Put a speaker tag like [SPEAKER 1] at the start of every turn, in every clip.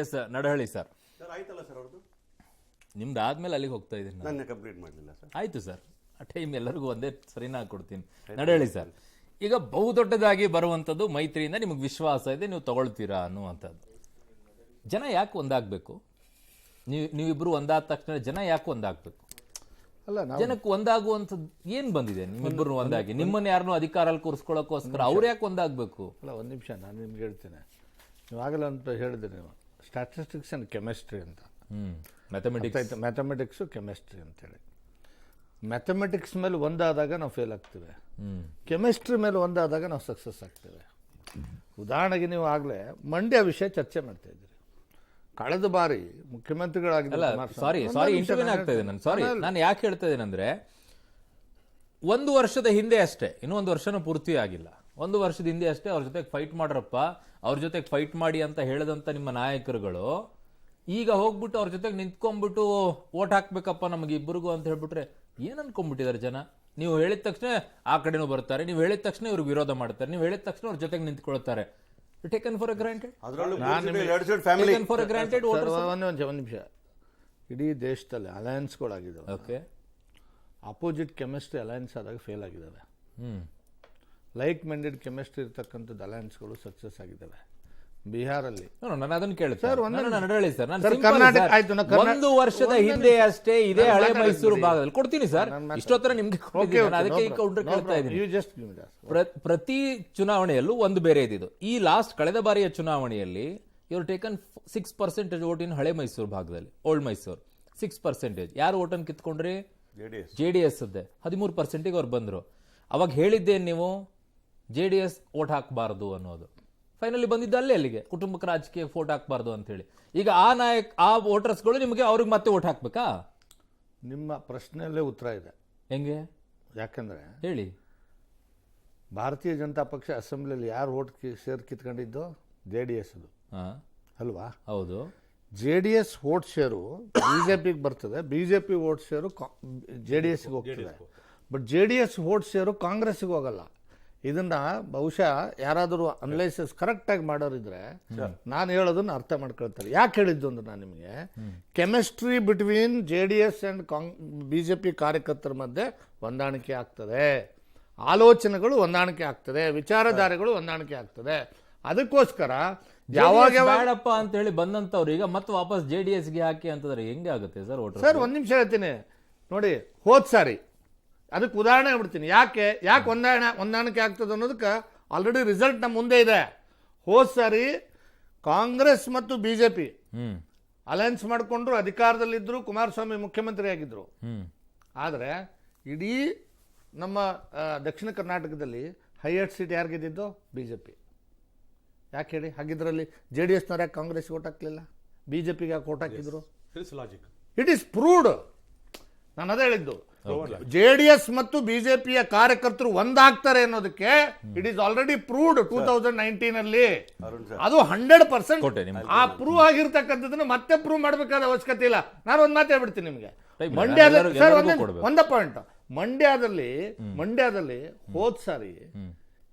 [SPEAKER 1] S Nadahalli sir
[SPEAKER 2] sir ಆಯ್ತಲ್ಲ sir ಅವ್ರದ್ದು?
[SPEAKER 1] ನಿಮ್ದು ಆದ್ಮೇಲೆ ಅಲ್ಲಿಗೆ ಹೋಗ್ತಾ ಇದ್ದೀನಿ ನಾನು.
[SPEAKER 2] ನನ್ನ ಕಂಪ್ಲೀಟ್ ಮಾಡಲಿಲ್ಲ ಸರ್
[SPEAKER 1] ಆಯ್ತು ಸರ್ ಆ ಟೈಮ್ ಎಲ್ಲರಿಗೂ ಒಂದೇ ಸರಿನಾ ಕೊಡ್ತೀನಿ. ನಡಹಳ್ಳಿ ಸರ್ ಈಗ ಬಹುದೊಡ್ಡದಾಗಿ ಬರುವಂಥದ್ದು ಮೈತ್ರಿಯಿಂದ ನಿಮಗೆ ವಿಶ್ವಾಸ ಇದೆ ನೀವು ತಗೊಳ್ತೀರಾ ಅನ್ನುವಂಥದ್ದು. ಜನ ಯಾಕೆ ಒಂದಾಗಬೇಕು? ನೀವು ನೀವಿಬ್ಬರು ಒಂದಾದ ತಕ್ಷಣ ಜನ ಯಾಕೆ ಒಂದಾಗಬೇಕು?
[SPEAKER 3] ಅಲ್ಲ ನಾವು
[SPEAKER 1] ಜನಕ್ಕೆ ಒಂದಾಗುವಂಥದ್ದು ಏನ್ ಬಂದಿದೆ? ನಿಮ್ಮಿಬ್ಬರು ಒಂದಾಗಿ. ನಿಮ್ಮನ್ನ ಯಾರನ್ನೂ ಅಧಿಕಾರಲ್ಲಿ ಕೂರಿಸ್ಕೊಳ್ಳೋಕೋಸ್ಕರ ಅವ್ರು ಯಾಕೆ ಒಂದಾಗಬೇಕು?
[SPEAKER 3] ಅಲ್ಲ ಒಂದು ನಿಮಿಷ ನಾನು ನಿಮ್ಗೆ ಹೇಳ್ತೇನೆ. ನೀವು ಆಗಲ್ಲ ಅಂತ ಹೇಳಿದ್ರಿ ನೀವು. ಸ್ಟ್ಯಾಟಿಸ್ಟಿಕ್ಸ್ ಆ್ಯಂಡ್ ಕೆಮಿಸ್ಟ್ರಿ ಅಂತ.
[SPEAKER 1] ಮ್ಯಾಥಮೆಟಿಕ್ಸ್
[SPEAKER 3] ಆಯ್ತು. ಮ್ಯಾಥಮೆಟಿಕ್ಸು ಕೆಮಿಸ್ಟ್ರಿ ಅಂತೇಳಿ. ಮ್ಯಾಥಮೆಟಿಕ್ಸ್ ಮೇಲೆ ಒಂದಾದಾಗ ನಾವು ಫೇಲ್ ಆಗ್ತೇವೆ. ಕೆಮಿಸ್ಟ್ರಿ ಮೇಲೆ ಒಂದಾದಾಗ ನಾವು ಸಕ್ಸಸ್ ಆಗ್ತೇವೆ. ಉದಾಹರಣೆಗೆ ನೀವು ಆಗಲೇ ಮಂಡ್ಯ ವಿಷಯ ಚರ್ಚೆ ಮಾಡ್ತಾ ಇದ್ದೀರಿ. ಕಳೆದ ಬಾರಿ ಮುಖ್ಯಮಂತ್ರಿಗಳಾಗಿದ್ದ
[SPEAKER 1] ಅಲ್ಲ ಸಾರಿ
[SPEAKER 3] ಒಂದೇ
[SPEAKER 1] ಸಾರಿ ಇಂಟರ್ವ್ಯೂನ್
[SPEAKER 3] ನಾನು
[SPEAKER 1] ಆಗ್ತಾ ಇದೆ ನಾನು. ಸಾರಿ
[SPEAKER 3] ನಾನು
[SPEAKER 1] ನಾನು ಯಾಕೆ ಹೇಳ್ತಾ ಇದ್ದೇನೆಂದ್ರೆ ಒಂದು ವರ್ಷದ ಹಿಂದೆ ಅಷ್ಟೇ ಇನ್ನೊಂದು ಒಂದು ವರ್ಷನೂ ಪೂರ್ತಿ ಆಗಿಲ್ಲ. ಒಂದು ವರ್ಷದ ಹಿಂದೆ ಅಷ್ಟೇ ಅವ್ರ ಜೊತೆಗೆ ಫೈಟ್ ಮಾಡ್ರಪ್ಪ ಅವ್ರ ಜೊತೆಗೆ ಫೈಟ್ ಮಾಡಿ ಅಂತ ಹೇಳದಂತ ನಿಮ್ಮ ನಾಯಕರುಗಳು ಈಗ ಹೋಗ್ಬಿಟ್ಟು ಅವ್ರ ಜೊತೆಗೆ ನಿಂತ್ಕೊಂಡ್ಬಿಟ್ಟು ಓಟ್ ಹಾಕ್ಬೇಕಪ್ಪ ನಮಗೆ ಇಬ್ಬರಿಗೂ ಅಂತ ಹೇಳ್ಬಿಟ್ರೆ ಏನ್ ಅನ್ಕೊಂಡ್ಬಿಟ್ಟಿದ್ದಾರೆ ಜನ? ನೀವು ಹೇಳಿದ ತಕ್ಷಣ ಆ ಕಡೆನೂ ಬರ್ತಾರೆ ನೀವು ಹೇಳಿದ ತಕ್ಷಣ ಇವ್ರಿಗೆ ವಿರೋಧ ಮಾಡ್ತಾರೆ ನೀವು ಹೇಳಿದ ತಕ್ಷಣ ಅವ್ರ ಜೊತೆಗೆ ನಿಂತ್ಕೊಳ್ತಾರೆ. Taken for granted taken for granted
[SPEAKER 3] ಒಂದು ನಿಮಿಷ ಇಡೀ ದೇಶದಲ್ಲಿ ಅಲಯನ್ಸ್ಗಳಾಗಿದ್ದಾವೆ
[SPEAKER 1] ಓಕೆ
[SPEAKER 3] ಅಪೋಸಿಟ್ ಕೆಮಿಸ್ಟ್ರಿ ಅಲಯನ್ಸ್ ಆದಾಗ ಫೇಲ್ ಆಗಿದ್ದಾವೆ.
[SPEAKER 1] ಹ್ಮ್.
[SPEAKER 3] ಲೈಕ್ ಮೈಂಡೆಡ್ ಕೆಮಿಸ್ಟ್ರಿ ಇರ್ತಕ್ಕಂಥದ್ದು ಅಲಯನ್ಸ್ಗಳು ಸಕ್ಸಸ್ ಆಗಿದ್ದಾವೆ. ಬಿಹಾರಲ್ಲಿ.
[SPEAKER 1] ನಾನು ಅದನ್ನ ಕೇಳಿ
[SPEAKER 3] ಸರ್,
[SPEAKER 1] ಹೇಳಿ ಸರ್ ನಾನು
[SPEAKER 3] ಕರ್ನಾಟಕ- ಆಯ್ತು, ನಾನು
[SPEAKER 1] ಒಂದು ವರ್ಷದ ಹಿಂದೆ ಅಷ್ಟೇ ಇದೇ ಹಳೆ ಮೈಸೂರು ಭಾಗದಲ್ಲಿ. ಕೊಡ್ತೀನಿ ಸರ್. ಇಷ್ಟೊತ್ತರ ನಿಮ್ಗೆ. ಅದಕ್ಕೆ ಕೌಂಟರ್ ಕೇಳ್ತಾ ಇದ್ದೀನಿ. ಪ್ರತಿ ಚುನಾವಣೆಯಲ್ಲೂ ಒಂದು ಬೇರೆ ಇದಿದು ಈ ಲಾಸ್ಟ್ ಕಳೆದ ಬಾರಿಯ ಚುನಾವಣೆಯಲ್ಲಿ ಇವರು taken six percentage vote in ಹಳೆ ಮೈಸೂರು ಭಾಗದಲ್ಲಿ ಓಲ್ಡ್ ಮೈಸೂರು. ಸಿಕ್ಸ್ ಪರ್ಸೆಂಟೇಜ್ ಯಾರು ಓಟನ್ನು ಕಿತ್ಕೊಂಡ್ರಿ?
[SPEAKER 2] ಜೆ ಡಿ ಎಸ್
[SPEAKER 1] ಹದಿಮೂರು ಪರ್ಸೆಂಟಿಗೆ ಅವ್ರು ಬಂದರು. ಅವಾಗ ಹೇಳಿದ್ದೇನು ನೀವು? ಜೆ ಡಿ ಎಸ್ ಓಟ್ ಹಾಕಬಾರ್ದು ಅನ್ನೋದು. ಫೈನಲಿ ಬಂದಿದ್ದು ಅಲ್ಲೇ ಅಲ್ಲಿಗೆ. ಕುಟುಂಬಕ್ಕೆ ರಾಜಕೀಯ ಓಟ್ ಹಾಕಬಾರ್ದು ಅಂತೇಳಿ. ಈಗ ಆ ನಾಯಕ ಆ ವೋಟರ್ಸ್ಗಳು ನಿಮಗೆ ಅವ್ರಿಗೆ ಮತ್ತೆ ಓಟ್ ಹಾಕ್ಬೇಕಾ?
[SPEAKER 3] ನಿಮ್ಮ ಪ್ರಶ್ನೆಯಲ್ಲೇ ಉತ್ತರ ಇದೆ.
[SPEAKER 1] ಹೆಂಗೆ?
[SPEAKER 3] ಯಾಕಂದ್ರೆ
[SPEAKER 1] ಹೇಳಿ.
[SPEAKER 3] ಭಾರತೀಯ ಜನತಾ ಪಕ್ಷ ಅಸೆಂಬ್ಲಿಯಲ್ಲಿ ಯಾರು ಓಟ್ ಶೇರ್ ಕಿತ್ಕೊಂಡಿದ್ದು? ಜೆ ಡಿ ಎಸ್ ಅದು
[SPEAKER 1] ಹಾ
[SPEAKER 3] ಅಲ್ವಾ?
[SPEAKER 1] ಹೌದು.
[SPEAKER 3] J D S vote share B J ಪಿಗೆ ಬರ್ತದೆ. B J P vote share J D ಎಸ್ಗೆ ಹೋಗ್ತದೆ. But J D S vote share ಕಾಂಗ್ರೆಸ್ಗೆ ಹೋಗಲ್ಲ. ಇದನ್ನ ಬಹುಶಃ ಯಾರಾದರೂ ಅನಲೈಸಿಸ್ ಕರೆಕ್ಟಾಗಿ ಮಾಡೋರಿದ್ರೆ ನಾನು ಹೇಳೋದನ್ನ ಅರ್ಥ ಮಾಡ್ಕೊಳ್ತಾರೆ. ಯಾಕೆ ಹೇಳಿದ್ದು ಅಂದ್ರೆ ನಾನು ನಿಮಗೆ chemistry between J D S and Cong B J P ಕಾರ್ಯಕರ್ತರ ಮಧ್ಯೆ ಹೊಂದಾಣಿಕೆ ಆಗ್ತದೆ. ಆಲೋಚನೆಗಳು ಹೊಂದಾಣಿಕೆ ಆಗ್ತದೆ. ವಿಚಾರಧಾರೆಗಳು ಹೊಂದಾಣಿಕೆ ಆಗ್ತದೆ. ಅದಕ್ಕೋಸ್ಕರ ಯಾವಾಗ
[SPEAKER 1] ಯಾವಾಗಪ್ಪ ಅಂತ ಹೇಳಿ ಬಂದಂತವ್ರು ಈಗ ಮತ್ತೆ ವಾಪಸ್ ಜೆ ಡಿ ಎಸ್ಗೆ ಹಾಕಿ ಅಂತಂದ್ರೆ ಹೆಂಗೆ ಆಗುತ್ತೆ ಸರ್
[SPEAKER 3] ಸರ್ ಒಂದು ನಿಮಿಷ ಹೇಳ್ತೀನಿ. ನೋಡಿ ಹೋದ್ ಸಾರಿ ಅದಕ್ಕೆ ಉದಾಹರಣೆ ಬಿಡ್ತೀನಿ ಯಾಕೆ? ಯಾಕೆ ಹೊಂದಾಣ ಹೊಂದಾಣಿಕೆ ಆಗ್ತದೆ ಅನ್ನೋದಕ್ಕೆ ಆಲ್ರೆಡಿ ರಿಸಲ್ಟ್ ನಮ್ಮ ಮುಂದೆ ಇದೆ. ಹೋದ ಸಾರಿ ಕಾಂಗ್ರೆಸ್ ಮತ್ತು B J P
[SPEAKER 1] hmm.
[SPEAKER 3] Alliance ಮಾಡಿಕೊಂಡ್ರು ಅಧಿಕಾರದಲ್ಲಿದ್ದರು ಕುಮಾರಸ್ವಾಮಿ ಮುಖ್ಯಮಂತ್ರಿ ಆಗಿದ್ದರು
[SPEAKER 1] ಹ್ಮ್.
[SPEAKER 3] ಆದರೆ ಇಡೀ ನಮ್ಮ ದಕ್ಷಿಣ ಕರ್ನಾಟಕದಲ್ಲಿ ಹೈಯೆಸ್ಟ್ ಸೀಟ್ ಯಾರು ಗೆದ್ದಿದ್ದು ಬಿ ಜೆ ಪಿ ಯಾಕೆ ಹೇಳಿ? ಹಾಗಿದ್ರಲ್ಲಿ ಜೆ ಡಿ ಎಸ್ನವ್ರು ಯಾಕೆ ಕಾಂಗ್ರೆಸ್ಗೆ ಓಟ್ ಹಾಕಲಿಲ್ಲ? ಬಿ ಜೆ ಪಿಗೆ ಯಾಕೆ ಓಟ್ ಹಾಕಿದ್ರು? ಇಟ್ ಈಸ್ ಪ್ರೂವ್ಡ್ ನಾನು ಅದೇ ಹೇಳಿದ್ದು. ಜೆ ಡಿ ಎಸ್ ಮತ್ತು ಬಿಜೆಪಿಯ ಕಾರ್ಯಕರ್ತರು ಒಂದಾಗ್ತಾರೆ ಅನ್ನೋದಕ್ಕೆ it is already proved two thousand nineteen ಅಲ್ಲಿ
[SPEAKER 2] ಅರುಣ್ ಸರ್.
[SPEAKER 3] ಅದು ಹಂಡ್ರೆಡ್ ಪರ್ಸೆಂಟ್. ಆ ಪ್ರೂವ್ ಆಗಿರ್ತಕ್ಕಂಥದ್ದನ್ನ ಮತ್ತೆ ಪ್ರೂವ್ ಮಾಡಬೇಕಾದ ಅವಶ್ಯಕತೆ ಇಲ್ಲ. ನಾನು ಒಂದು ಮಾತು ಹೇಳ್ಬಿಡ್ತೀನಿ ನಿಮಗೆ. ಮಂಡ್ಯದಲ್ಲಿ ಸರ್ ಒಂದೇ. ಪಾಯಿಂಟ್ ಮಂಡ್ಯದಲ್ಲಿ ಮಂಡ್ಯದಲ್ಲಿ ಹೋದ್ ಸಾರಿ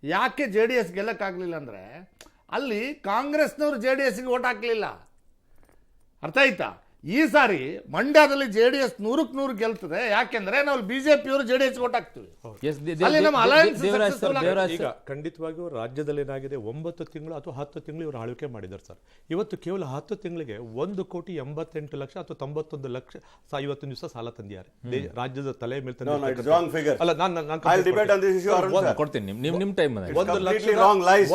[SPEAKER 3] ಯಾಕೆ ಜೆ ಡಿ ಎಸ್ ಗೆಲ್ಲಕ್ಕಾಗ್ಲಿಲ್ಲ ಅಂದ್ರೆ ಅಲ್ಲಿ ಕಾಂಗ್ರೆಸ್ನವರು ಜೆ ಡಿ ಎಸ್ಗೆ ಓಟ್ ಹಾಕ್ಲಿಲ್ಲ. ಅರ್ಥ ಆಯ್ತಾ? ಈ ಸಾರಿ ಮಂಡ್ಯದಲ್ಲಿ ಜೆ ಡಿ ಎಸ್ ನೂರಕ್ಕೆ ನೂರು ಗೆಲ್ತದೆ. ಯಾಕೆಂದ್ರೆ ನಾವು ಬಿಜೆಪಿಯವರು ಜೆ ಡಿ ಎಸ್ ಓಟ್
[SPEAKER 4] ಈಗ ಖಂಡಿತವಾಗಿಯೂ ರಾಜ್ಯದಲ್ಲಿ ಏನಾಗಿದೆ ಒಂಬತ್ತು ತಿಂಗಳು ಅಥವಾ ಹತ್ತು ತಿಂಗಳು ಇವರು ಆಳ್ವಿಕೆ ಮಾಡಿದ್ದಾರೆ ಸರ್. ಇವತ್ತು ಕೇವಲ ಹತ್ತು ತಿಂಗಳಿಗೆ ಒಂದು ಕೋಟಿ ಎಂಬತ್ತೆಂಟು ಲಕ್ಷ ಅಥವಾ ತೊಂಬತ್ತೊಂದು ಲಕ್ಷ ಇವತ್ತೊಂದು ದಿವಸ ಸಾಲ ತಂದಿದ್ದಾರೆ. ರಾಜ್ಯದ ತಲೆ ಮೇಲೆ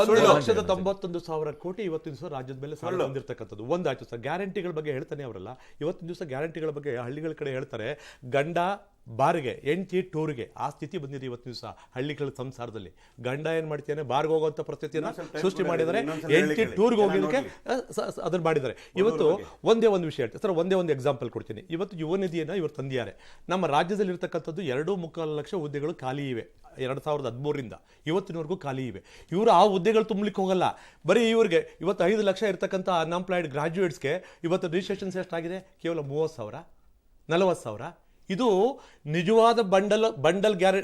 [SPEAKER 4] ಒಂದು ಲಕ್ಷದ ತೊಂಬತ್ತೊಂದು ಸಾವಿರ ಕೋಟಿ ಇವತ್ತಿನ ದಿವಸ ರಾಜ್ಯದ ಮೇಲೆ ಸಾಲ ತಂದಿರತಕ್ಕಂಥದ್ದು. ಒಂದಾಯ್ತು ಸರ್. ಗ್ಯಾರಂಟಿಗಳ ಬಗ್ಗೆ ಹೇಳ್ತಾನೆ ಅವರಲ್ಲ. ಇವತ್ತಿನ ದಿವಸ ಗ್ಯಾರಂಟಿಗಳ ಬಗ್ಗೆ ಹಳ್ಳಿಗಳ ಕಡೆ ಹೇಳ್ತಾರೆ ಗಂಡ ಬಾರಿಗೆ ಎಂಟಿ ಟೂರ್ಗೆ ಆ ಸ್ಥಿತಿ ಬಂದಿದೆ ಇವತ್ತು ದಿವಸ ಹಳ್ಳಿಗಳ ಸಂಸಾರದಲ್ಲಿ. ಗಂಡ ಏನು ಮಾಡ್ತಾನೆ ಬಾರ್ಗೆ ಹೋಗುವಂಥ ಪರಿಸ್ಥಿತಿಯನ್ನು ಸೃಷ್ಟಿ ಮಾಡಿದರೆ.
[SPEAKER 2] ಎಂಟಿ
[SPEAKER 4] ಟೂರ್ಗೆ
[SPEAKER 2] ಹೋಗೋದಕ್ಕೆ
[SPEAKER 4] ಅದನ್ನು ಅದನ್ನ ಮಾಡಿದ್ದಾರೆ ಇವತ್ತು ಒಂದೇ ಒಂದು ವಿಷಯ ಹೇಳ್ತೀನಿ ಸರ್ ಒಂದೇ ಒಂದು ಎಕ್ಸಾಂಪಲ್ ಕೊಡ್ತೀನಿ. ಇವತ್ತು ಯುವ ನಿಧಿಯನ್ನು ಇವರು ತಂದಿದ್ದಾರೆ. ನಮ್ಮ ರಾಜ್ಯದಲ್ಲಿ ಇರತಕ್ಕಂಥದ್ದು ಎರಡು ಮುಕ್ಕಾಲು ಲಕ್ಷ ಹುದ್ದೆಗಳು ಖಾಲಿ ಇವೆ. ಎರಡು ಸಾವಿರದ ಹದಿಮೂರರಿಂದ ಇವತ್ತಿನವರೆಗೂ ಖಾಲಿ ಇವೆ. ಇವರು ಆ ಹುದ್ದೆಗಳು ತುಂಬಲಿಕ್ಕೆ ಹೋಗಲ್ಲ. ಬರೀ ಇವರಿಗೆ ಇವತ್ತು ಐದು ಲಕ್ಷ ಇರ್ತಕ್ಕಂಥ ಅನ್ಎಂಪ್ಲಾಯ್ಡ್ ಗ್ರಾಜ್ಯುಯೇಟ್ಸ್ಗೆ ಇವತ್ತು ರಿಜಿಸ್ಟ್ರೇಷನ್ಸ್ ಎಷ್ಟಾಗಿದೆ? ಕೇವಲ ಮೂವತ್ತು ಸಾವಿರ ನಲವತ್ತು ಸಾವಿರ. ಇದು ನಿಜವಾದ ಬಂಡಲ್ ಬಂಡಲ್ ಗ್ಯಾರ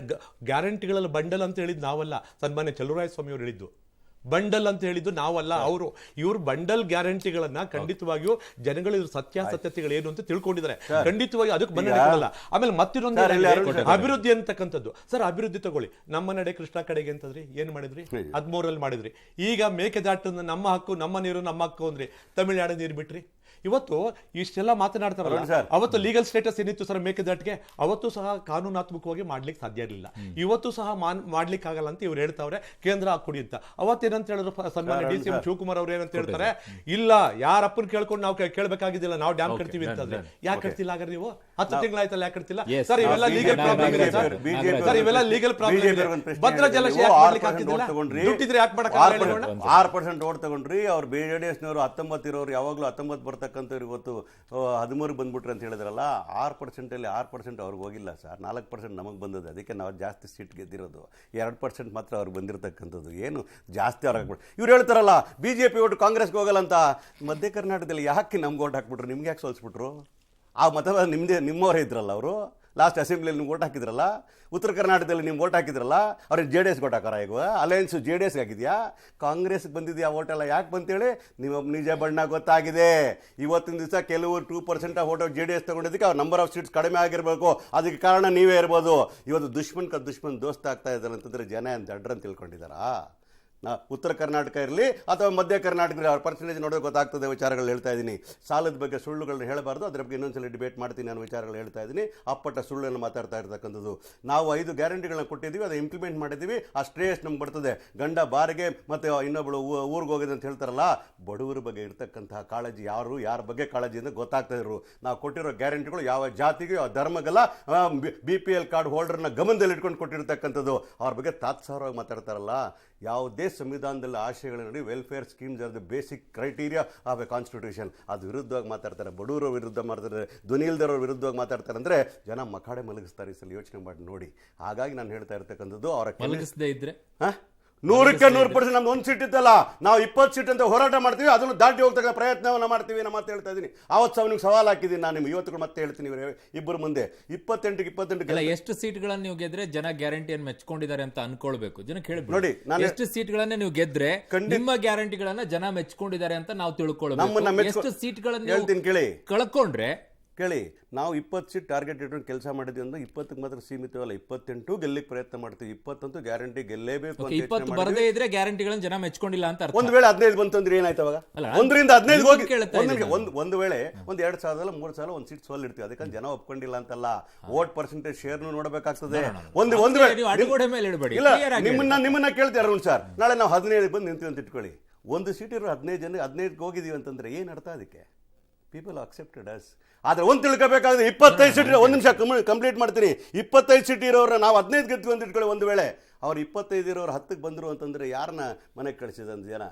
[SPEAKER 4] ಗ್ಯಾರಂಟಿಗಳಲ್ಲಿ ಬಂಡಲ್ ಅಂತ ಹೇಳಿದ್ದು ನಾವಲ್ಲ. ಸನ್ಮಾನ್ಯ ಚಲುವರಾಯ ಸ್ವಾಮಿ ಅವರು ಹೇಳಿದ್ದು. ಬಂಡಲ್ ಅಂತ ಹೇಳಿದ್ದು ನಾವಲ್ಲ ಅವರು. ಇವರು ಬಂಡಲ್ ಗ್ಯಾರಂಟಿಗಳನ್ನ ಖಂಡಿತವಾಗಿಯೂ ಜನಗಳು ಇದ್ರ ಸತ್ಯಾಸತ್ಯತೆಗಳು ಏನು ಅಂತ ತಿಳ್ಕೊಂಡಿದ್ದಾರೆ. ಖಂಡಿತವಾಗಿ ಅದಕ್ಕೆ ಬಂದ ಕೊಡಲ್ಲ. ಆಮೇಲೆ
[SPEAKER 2] ಮತ್ತಿನೊಂದು.
[SPEAKER 4] ಅಭಿವೃದ್ಧಿ ಅಂತಕ್ಕಂಥದ್ದು. ಸರ್ ಅಭಿವೃದ್ಧಿ ತಗೊಳ್ಳಿ. ನಮ್ಮ ನಡೆ ಕೃಷ್ಣ ಕಡೆಗೆ ಅಂತಂದ್ರಿ? ಏನ್ ಮಾಡಿದ್ರಿ? ಹದ್ಮೂರಲ್ಲಿ ಮಾಡಿದ್ರಿ. ಈಗ ಮೇಕೆದಾಟನ್ನ ನಮ್ಮ ಹಕ್ಕು ನಮ್ಮ ನೀರು ನಮ್ಮ ಹಕ್ಕು ಅಂದ್ರಿ ತಮಿಳುನಾಡು ನೀರು ಬಿಟ್ರಿ? ಇವತ್ತು ಇಷ್ಟೆಲ್ಲ ಮಾತನಾಡ್ತಾರಲ್ಲ. ಅವತ್ತು ಲೀಗಲ್ ಸ್ಟೇಟಸ್ ಏನಿತ್ತು ಸರ್ ಮೇಕೆದಾಟಿಗೆ ಅವತ್ತು ಸಹ ಕಾನೂನಾತ್ಮಕವಾಗಿ ಮಾಡ್ಲಿಕ್ಕೆ ಸಾಧ್ಯ ಇರಲಿಲ್ಲ. ಇವತ್ತು ಸಹ ಮಾನ್ ಮಾಡ್ಲಿಕ್ಕೆ ಆಗಲ್ಲ ಅಂತ ಇವ್ರು ಹೇಳ್ತಾವ್ರೆ ಕೇಂದ್ರ ಹಾಕೊಡಿ ಅಂತ ಅವತ್ತೇನಂತ ಹೇಳಿದ್ರು ಸನ್ಮಾನ್ಯ ಡಿ ಸಿ ಎಂ ಶಿವಕುಮಾರ್ ಅವ್ರು ಏನಂತ ಹೇಳ್ತಾರೆ? ಇಲ್ಲ ಯಾರ ಅಪ್ಪನ್ ಕೇಳ್ಕೊಂಡು ನಾವು ಕೇಳಬೇಕಾಗಿದ್ದಿಲ್ಲ ಕೇಳ್ಬೇಕಾಗಿದ್ದಿಲ್ಲ ನಾವು ಡ್ಯಾಮ್ ಕಟ್ತೀವಿ ಅಂತಂದ್ರೆ. ಯಾಕೆ ಕಟ್ತಿಲ್ಲ ಹಾಗಾದ್ರೆ ನೀವು? ಹತ್ತು ತಿಂಗಳಾಯ್ತಲ್ಲ ಯಾಕೆ
[SPEAKER 1] ಇಡ್ತಿಲ್ಲ.
[SPEAKER 4] ಸರ್ ಇವೆಲ್ಲ ಲೀಗಲ್ ಪ್ರಾಬ್ಲಮ್ ಇದೆ ಸರ್ ಇವೆಲ್ಲ ಲೀಗಲ್ ಪ್ರಾಬ್ಲಮ್ ಇದೆ. ಭದ್ರ. ಜಲಾಶಯ ದುಡ್ಡಿದ್ರೆ ಯಾಕೆ
[SPEAKER 2] ಆರು ಪರ್ಸೆಂಟ್ ಓಟ್ ತಗೊಂಡ್ರಿ. ಅವ್ರು ಬಿ ಜೆ ಡಿ ಎಸ್ನವರು ಹತ್ತೊಂಬತ್ತು ಇರೋರು ಯಾವಾಗಲೂ ಹತ್ತೊಂಬತ್ತು ಬರ್ತಕ್ಕಂಥವ್ರು ಇವತ್ತು ಹದಿಮೂರು ಬಂದ್ಬಿಟ್ರು ಅಂತ ಹೇಳಿದ್ರಲ್ಲ ಆರು ಪರ್ಸೆಂಟಲ್ಲಿ ಆರು ಪರ್ಸೆಂಟ್ ಅವ್ರಿಗೆ ಹೋಗಿಲ್ಲ ಸರ್. ನಾಲ್ಕು ಪರ್ಸೆಂಟ್ ನಮಗೆ ಬಂದದ್ದು. ಅದಕ್ಕೆ ನಾವು ಜಾಸ್ತಿ ಸೀಟ್ ಗೆದ್ದಿರೋದು. ಎರಡು ಪರ್ಸೆಂಟ್ ಮಾತ್ರ ಅವ್ರು ಬಂದಿರತಕ್ಕಂಥದ್ದು. ಏನು ಜಾಸ್ತಿ ಅವ್ರು ಹಾಕ್ಬಿಟ್ಟು ಇವ್ರು ಹೇಳ್ತಾರಲ್ಲ ಬಿಜೆಪಿ ಜೆ ಪಿ ಓಟು ಕಾಂಗ್ರೆಸ್ಗೆ ಹೋಗಲ್ಲ ಅಂತ. ಮಧ್ಯ ಕರ್ನಾಟಕದಲ್ಲಿ ಯಾಕೆ ನಮ್ಗೆ ಓಟ್ ಹಾಕ್ಬಿಟ್ರು? ನಿಮ್ಗೆ ಯಾಕೆ ಸೋಲ್ಸ್ಬಿಟ್ರು? ಆ ಮತದಾರ ನಿಮ್ಮದೇ ನಿಮ್ಮವರೇ ಇದ್ರಲ್ಲ ಅವರು. ಲಾಸ್ಟ್ ಅಸೆಂಬ್ಲಿಯಲ್ಲಿ ನೀವು ಓಟ್ ಹಾಕಿದ್ರಲ್ಲ. ಉತ್ತರ ಕರ್ನಾಟಕದಲ್ಲಿ ನೀವು ಓಟ್ ಹಾಕಿದ್ರಲ್ಲ, ಅವ್ರಿಗೆ ಜೆ ಡಿ ಎಸ್ ಓಟ್ ಹಾಕಾರ ಈಗ ಅಲಯನ್ಸು ಜೆ ಡಿ ಎಸ್ ಆಗಿದೆಯಾ? ಕಾಂಗ್ರೆಸ್ಗೆ ಬಂದಿದೆಯಾ ಓಟೆಲ್ಲ ಯಾಕೆ ಬಂತೇಳಿ? ನಿಮ್ಮ ನಿಜ ಬಣ್ಣ ಗೊತ್ತಾಗಿದೆ. ಇವತ್ತಿನ ದಿವಸ ಕೆಲವು two percent of vote J D S ತೊಗೊಂಡಿದ್ದಕ್ಕೆ ಅವ್ರ ನಂಬರ್ ಆಫ್ ಸೀಟ್ಸ್ ಕಡಿಮೆ ಆಗಿರಬೇಕು. ಅದಕ್ಕೆ ಕಾರಣ ನೀವೇ ಇರ್ಬೋದು. ಇವತ್ತು ದುಶ್ಮನ್ ಕ ದುಶ್ಮನ್ ದೋಸ್ತ ಆಗ್ತಾ ಇದ್ದಾರೆ ಅಂತಂದರೆ ಜನ ಏನು ದಡ್ರಂತ ತಿಳ್ಕೊಂಡಿದ್ದಾರಾ? ಉತ್ತರ ಕರ್ನಾಟಕ ಇರಲಿ ಅಥವಾ ಮಧ್ಯ ಕರ್ನಾಟಕ ಪರ್ಸೆಂಟೇಜ್ ನೋಡೋಕೆ ಗೊತ್ತಾಗ್ತದೆ ವಿಚಾರಗಳು ಹೇಳ್ತಾ ಇದ್ದೀನಿ ಸಾಲದ ಬಗ್ಗೆ ಸುಳ್ಳುಗಳನ್ನ ಹೇಳಬಾರ್ದು, ಅದ್ರ ಬಗ್ಗೆ ಇನ್ನೊಂದ್ಸಲ ಡಿಬೇಟ್ ಮಾಡ್ತೀನಿ ನಾನು ವಿಚಾರಗಳು ಹೇಳ್ತಾ ಇದ್ದೀನಿ ಅಪ್ಪಟ ಸುಳ್ಳನ್ನು ಮಾತಾಡ್ತಾ ಇರ್ತಕ್ಕಂಥದ್ದು. ನಾವು ಐದು ಗ್ಯಾರಂಟಿಗಳನ್ನ ಕೊಟ್ಟಿದ್ದೀವಿ, ಅದು ಇಂಪ್ಲಿಮೆಂಟ್ ಮಾಡಿದ್ದೀವಿ, ಆ ಸ್ಟ್ರೇಸ್ ನಮ್ಗೆ ಬರ್ತದೆ. ಗಂಡ ಬಾರಿಗೆ ಮತ್ತು ಇನ್ನೊಬ್ಬಳು ಊರಿಗೆ ಹೋಗಿದೆ ಅಂತ ಹೇಳ್ತಾರಲ್ಲ, ಬಡವರ ಬಗ್ಗೆ ಇರ್ತಕ್ಕಂತಹ ಕಾಳಜಿ ಯಾರು, ಯಾರ ಬಗ್ಗೆ ಕಾಳಜಿ ಅಂತ ಗೊತ್ತಾಗ್ತಾ ಇದ್ರು. ನಾವು ಕೊಟ್ಟಿರೋ ಗ್ಯಾರಂಟಿಗಳು ಯಾವ ಜಾತಿಗೆ, ಯಾವ ಧರ್ಮಗಲ್ಲ ಬಿ ಪಿ ಎಲ್ ಕಾರ್ಡ್ ಹೋಲ್ಡರ್ನ ಗಮನದಲ್ಲಿ ಇಟ್ಕೊಂಡು ಕೊಟ್ಟಿರ್ತಕ್ಕಂಥದ್ದು. ಅವ್ರ ಬಗ್ಗೆ ತಾತ್ಸಾರವಾಗಿ ಮಾತಾಡ್ತಾರಲ್ಲ ಯಾವುದೇ ಸಂವಿಧಾನದಲ್ಲಿ ಆಶಯಗಳ ನಡಿ welfare schemes are the basic criteria of a constitution ಅದು ವಿರುದ್ಧವಾಗಿ ಮಾತಾಡ್ತಾರೆ ಬಡವರ ವಿರುದ್ಧ ಮಾಡ್ತಾರೆ ಧ್ವನಿ ವಿರುದ್ಧವಾಗಿ ಮಾತಾಡ್ತಾರೆ ಅಂದರೆ ಜನ ಮಕಾಡೆ ಮಲಗಿಸ್ತಾರೆ ಈ ಸಲ ಯೋಚನೆ ಮಾಡಿ ನೋಡಿ. ಹಾಗಾಗಿ ನಾನು ಹೇಳ್ತಾ ಇರ್ತಕ್ಕಂಥದ್ದು ಅವರ
[SPEAKER 1] ಮಲಗಿಸದೇ ಇದ್ರೆ?
[SPEAKER 2] ಹ? ನೂರಕ್ಕೆ ನೂರು ಪರ್ಸೆಂಟ್ ನಮ್ದು ಒಂದು ಸೀಟ್ ಇತ್ತಲ್ಲ ನಾವು ಇಪ್ಪತ್ತು ಸೀಟ್ ಅಂತ ಹೋರಾಟ ಮಾಡ್ತೀವಿ ಅದನ್ನು ದಾಟಿ ಹೋಗ್ತಕ್ಕ ಪ್ರಯತ್ನವನ್ನ ಮಾಡ್ತೀವಿ ನಮ್ಮ ಮತ್ತೆ ಹೇಳ್ತಾ ಇದ್ದೀನಿ ಅವತ್ತು ಅವನಿಗೆ ಸವಾಲು ಹಾಕಿದ್ದೀನಿ ನಾನು ನಿಮ್ಗೆ ಇವತ್ತು ಮತ್ತೆ ಹೇಳ್ತೀನಿ ಇವರು ಇಬ್ಬರು ಮುಂದೆ. ಇಪ್ಪತ್ತೆಂಟು ಇಪ್ಪತ್ತೆಂಟು
[SPEAKER 1] ಇಲ್ಲ ಎಷ್ಟು ಸೀಟ್ಗಳನ್ನು ನೀವು ಗೆದ್ರೆ ಜನ ಗ್ಯಾರಂಟಿಯನ್ನು ಮೆಚ್ಕೊಂಡಿದ್ದಾರೆ ಅಂತ ಅನ್ಕೊಳ್ಬೇಕು. ಜನ ಹೇಳ್ಬೇಕು
[SPEAKER 2] ನೋಡಿ, ನಾನು-
[SPEAKER 1] ಎಷ್ಟು ಸೀಟ್ಗಳನ್ನ ನೀವು ಗೆದ್ರೆ ನಿಮ್ಮ ಗ್ಯಾರಂಟಿಗಳನ್ನ ಜನ ಮೆಚ್ಕೊಂಡಿದ್ದಾರೆ ಅಂತ ನಾವು ತಿಳ್ಕೊಳ್ಬೇಕು. ಎಷ್ಟು ಸೀಟ್ಗಳನ್ನು
[SPEAKER 2] ಹೇಳ್ತೀನಿ ಕೇಳಿ.
[SPEAKER 1] ಕಳ್ಕೊಂಡ್ರೆ
[SPEAKER 2] ಕೇಳಿ ನಾವು ಇಪ್ಪತ್ತು ಸೀಟ್ ಟಾರ್ಗೆಟ್ ಇಟ್ಕೊಂಡು ಕೆಲಸ ಮಾಡಿದ್ವಿ ಅಂದ್ರೆ ಇಪ್ಪತ್ತಕ್ಕೆ ಮಾತ್ರ ಸೀಮಿತವಲ್ಲ ಇಪ್ಪತ್ತೆಂಟು ಗೆಲ್ಲಕ್ಕೆ ಪ್ರಯತ್ನ ಮಾಡ್ತೀವಿ ಇಪ್ಪತ್ತಂತೂ ಗ್ಯಾರಂಟಿ ಗೆಲ್ಲೇಬೇಕು ಅಂತ.
[SPEAKER 1] ಬರದೇ ಇದ್ರೆ ಗ್ಯಾರಂಟಿಗಳನ್ನ ಜನ ಮೆಚ್ಕೊಂಡಿಲ್ಲ ಅಂತ
[SPEAKER 2] ಒಂದು ವೇಳೆ ಹದಿನೈದು ಬಂತು ಅಂದ್ರೆ ಏನಾಯ್ತು ಅವಾಗ? ಒಂದರಿಂದ ಹದಿನೈದು ಹೋಗಿ ಒಂದು ಒಂದು ವೇಳೆ ಒಂದು ಎರಡು ಸಾವಿರದಲ್ಲ ಮೂರು ಸಾವಿರ ಒಂದು ಸೀಟ್ ಸೋಲ್ ಇಡ್ತೀವಿ ಅದಕ್ಕೆ ಜನ ಒಪ್ಕೊಂಡಿಲ್ಲ ಅಂತಲ್ಲ. ವೋಟ್ ಪರ್ಸೆಂಟೇಜ್ ಶೇರ್ನು ನೋಡಬೇಕಾಗ್ತದೆ. ಒಂದು ಒಂದು ವೇಳೆ
[SPEAKER 1] ಮೇಲೆ ಇಡಬೇಡಿ
[SPEAKER 2] ಇಲ್ಲ ನಿಮ್ಮನ್ನ ನಿಮ್ಮನ್ನ ಕೇಳ್ತೀವಿ ಅರುಣ್ ಸರ್? ನಾಳೆ ನಾವು ಹದಿನೈದು ಬಂದು ನಿಂತೀವಿ ಅಂತ ಇಟ್ಕೊಳ್ಳಿ. ಒಂದು ಸೀಟ್ ಇರೋ ಹದಿನೈದು ಜನ ಹದಿನೈದು ಹೋಗಿದೀವಿ ಅಂತಂದ್ರೆ ಏನು ಅರ್ಥ ಅದಕ್ಕೆ? ಪೀಪಲ್ ಅಕ್ಸೆಪ್ಟೆಡ್ ಅಸ್ ಆದರೆ ಒಂದು ತಿಳ್ಕೋಬೇಕಾದ್ರೆ ಇಪ್ಪತ್ತೈದು ಸೀಟ್ ಒಂದು ನಿಮಿಷ ಕಂಪ್ಲೀಟ್ ಮಾಡ್ತೀನಿ. ಇಪ್ಪತ್ತೈದು ಸೀಟ್ ಇರೋರು ನಾವು ಹದಿನೈದು ಗೆದ್ದು ಅಂತ ಇಟ್ಕೊಳ್ಳಿ ಒಂದು ವೇಳೆ. ಅವ್ರು ಇಪ್ಪತ್ತೈದು ಇರೋರು ಹತ್ತಕ್ಕೆ ಬಂದರು ಅಂತಂದ್ರೆ ಯಾರನ್ನ ಮನೆಗೆ ಕಳಿಸಿದಂತ ಜನ?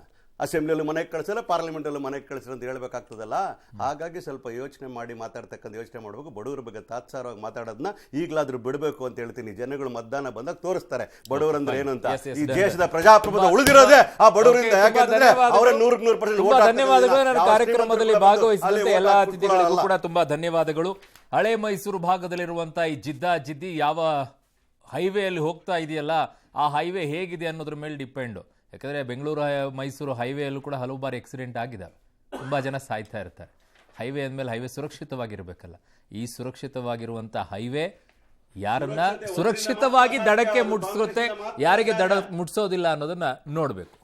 [SPEAKER 2] ಅಸೆಂಬ್ಲಿಯಲ್ಲೂ ಮನೆಗೆ ಕಳಿಸಲ್ಲ ಪಾರ್ಲಿಮೆಂಟಲ್ಲೂ ಮನೆಗೆ ಕಳಿಸಲ್ಲ ಅಂತ ಹೇಳಬೇಕಾಗ್ತದಲ್ಲ? ಹಾಗಾಗಿ ಸ್ವಲ್ಪ ಯೋಚನೆ ಮಾಡಿ ಮಾತಾಡ್ತಕ್ಕಂಥ ಯೋಚನೆ ಮಾಡಬೇಕು ಬಡವರ ಬಗ್ಗೆ ತಾತ್ಸಾರವಾಗಿ ಮಾತಾಡೋದನ್ನ ಈಗಲಾದ್ರೂ ಬಿಡಬೇಕು ಅಂತ ಹೇಳ್ತೀನಿ. ಜನಗಳು ಮತದಾನ ಬಂದಾಗ ತೋರಿಸ್ತಾರೆ. ಬಡವರಂದ್ರೆ ಏನು ಅಂತ ಈ ದೇಶದ ಪ್ರಜಾಪ್ರಭುತ್ವ ಉಳಿದಿರೋದೇ ಆ ಬಡವರಿಂದ ಯಾಕಂದ್ರೆ ಅವರ ನೂರಕ್ಕೆ ನೂರು ಪರ್ಸೆಂಟ್
[SPEAKER 1] ಧನ್ಯವಾದಗಳು. ಕಾರ್ಯಕ್ರಮದಲ್ಲಿ ಭಾಗವಹಿಸಿದಂತೆ ಎಲ್ಲ ಅತಿಥಿಗಳಿಗೂ ಕೂಡ ತುಂಬಾ ಧನ್ಯವಾದಗಳು. ಹಳೆ ಮೈಸೂರು ಭಾಗದಲ್ಲಿರುವಂತಹ ಈ ಜಿದ್ದ ಜಿದ್ದಿ ಯಾವ ಹೈವೇಯಲ್ಲಿ ಹೋಗ್ತಾ ಇದೆಯಲ್ಲ ಆ ಹೈವೇ ಹೇಗಿದೆ ಅನ್ನೋದ್ರ ಮೇಲೆ ಡಿಪೆಂಡು ಯಾಕಂದರೆ ಬೆಂಗಳೂರು ಮೈಸೂರು ಹೈವೇಯಲ್ಲೂ ಕೂಡ ಹಲವು ಬಾರಿ ಆಕ್ಸಿಡೆಂಟ್ ಆಗಿದ್ದಾವೆ ತುಂಬಾ ಜನ ಸಾಯ್ತಾ ಇರ್ತಾರೆ. ಹೈವೇ ಅಂದಮೇಲೆ ಹೈವೇ ಸುರಕ್ಷಿತವಾಗಿರಬೇಕಲ್ಲ. ಈ ಸುರಕ್ಷಿತವಾಗಿರುವಂಥ ಹೈವೇ ಯಾರನ್ನ ಸುರಕ್ಷಿತವಾಗಿ ದಡಕ್ಕೆ ಮುಟ್ಸುತ್ತೆ ಯಾರಿಗೆ ದಡ ಮುಟ್ಸೋದಿಲ್ಲ ಅನ್ನೋದನ್ನ ನೋಡಬೇಕು.